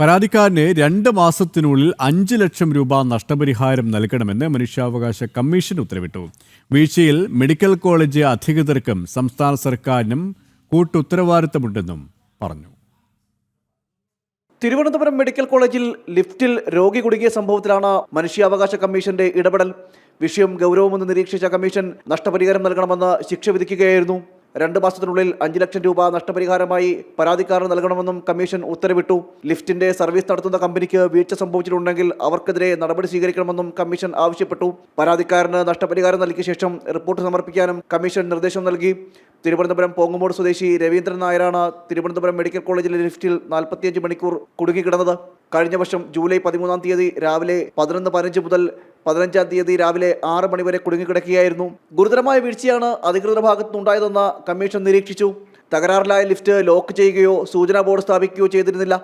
പരാതിക്കാരന് രണ്ട് മാസത്തിനുള്ളിൽ അഞ്ച് ലക്ഷം രൂപ നഷ്ടപരിഹാരം നൽകണമെന്ന് മനുഷ്യാവകാശ കമ്മീഷൻ ഉത്തരവിട്ടു. വീഴ്ചയിൽ മെഡിക്കൽ കോളേജ് അധികൃതർക്കും സംസ്ഥാന സർക്കാരിനും കൂട്ടുത്തരവാദിത്തമുണ്ടെന്നും പറഞ്ഞു. തിരുവനന്തപുരം മെഡിക്കൽ കോളേജിൽ ലിഫ്റ്റിൽ രോഗി കുടുങ്ങിയ സംഭവത്തിലാണ് മനുഷ്യാവകാശ കമ്മീഷന്റെ ഇടപെടൽ. വിഷയം ഗൗരവമെന്ന് നിരീക്ഷിച്ച കമ്മീഷൻ നഷ്ടപരിഹാരം നൽകണമെന്ന് ശിക്ഷ വിധിക്കുകയായിരുന്നു. രണ്ട് മാസത്തിനുള്ളിൽ അഞ്ച് ലക്ഷം രൂപ നഷ്ടപരിഹാരമായി പരാതിക്കാരന് നൽകണമെന്നും കമ്മീഷൻ ഉത്തരവിട്ടു. ലിഫ്റ്റിന്റെ സർവീസ് നടത്തുന്ന കമ്പനിക്ക് വീഴ്ച സംഭവിച്ചിട്ടുണ്ടെങ്കിൽ അവർക്കെതിരെ നടപടി സ്വീകരിക്കണമെന്നും കമ്മീഷൻ ആവശ്യപ്പെട്ടു. പരാതിക്കാരന് നഷ്ടപരിഹാരം നൽകിയ ശേഷം റിപ്പോർട്ട് സമർപ്പിക്കാനും കമ്മീഷൻ നിർദ്ദേശം നൽകി. തിരുവനന്തപുരം പോങ്ങുമോട് സ്വദേശി രവീന്ദ്രൻ നായരാണ് തിരുവനന്തപുരം മെഡിക്കൽ കോളേജിലെ ലിഫ്റ്റിൽ നാൽപ്പത്തിയഞ്ച് മണിക്കൂർ കുടുങ്ങിക്കിടന്നത്. കഴിഞ്ഞ വർഷം ജൂലൈ പതിമൂന്നാം തീയതി രാവിലെ പതിനൊന്ന് പതിനഞ്ച് മുതൽ പതിനഞ്ചാം തീയതി രാവിലെ ആറ് മണിവരെ കുടുങ്ങിക്കിടക്കുകയായിരുന്നു. ഗുരുതരമായ വീഴ്ചയാണ് അധികൃതരുടെ ഭാഗത്തുനിന്നുണ്ടായതെന്ന് കമ്മീഷൻ നിരീക്ഷിച്ചു. തകരാറിലായ ലിഫ്റ്റ് ലോക്ക് ചെയ്യുകയോ സൂചനാ ബോർഡ് സ്ഥാപിക്കുകയോ ചെയ്തിരുന്നില്ല.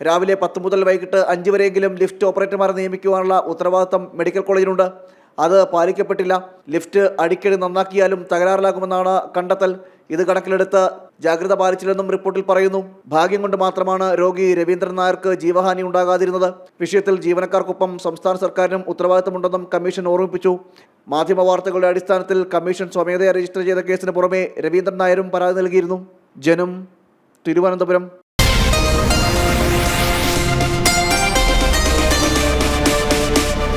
രാവിലെ പത്ത് മുതൽ വൈകിട്ട് അഞ്ച് വരെയെങ്കിലും ലിഫ്റ്റ് ഓപ്പറേറ്റർമാരെ നിയമിക്കുവാനുള്ള ഉത്തരവാദിത്തം മെഡിക്കൽ കോളേജിനുണ്ട്. അത് പാലിക്കപ്പെട്ടില്ല. ലിഫ്റ്റ് അടിക്കടി നന്നാക്കിയാലും തകരാറിലാകുമെന്നാണ് കണ്ടെത്തൽ. ഇത് കണക്കിലെടുത്ത് ജാഗ്രത പാലിച്ചില്ലെന്നും റിപ്പോർട്ടിൽ പറയുന്നു. ഭാഗ്യം കൊണ്ട് മാത്രമാണ് രോഗി രവീന്ദ്രൻ നായർക്ക് ജീവഹാനി ഉണ്ടാകാതിരുന്നത്. വിഷയത്തിൽ ജീവനക്കാർക്കൊപ്പം സംസ്ഥാന സർക്കാരിനും ഉത്തരവാദിത്തമുണ്ടെന്നും കമ്മീഷൻ ഓർമ്മിപ്പിച്ചു. മാധ്യമ വാർത്തകളുടെ അടിസ്ഥാനത്തിൽ കമ്മീഷൻ സ്വമേധയാ രജിസ്റ്റർ ചെയ്ത കേസിന് പുറമെ രവീന്ദ്രൻ നായരും പരാതി നൽകിയിരുന്നു. ജനം തിരുവനന്തപുരം.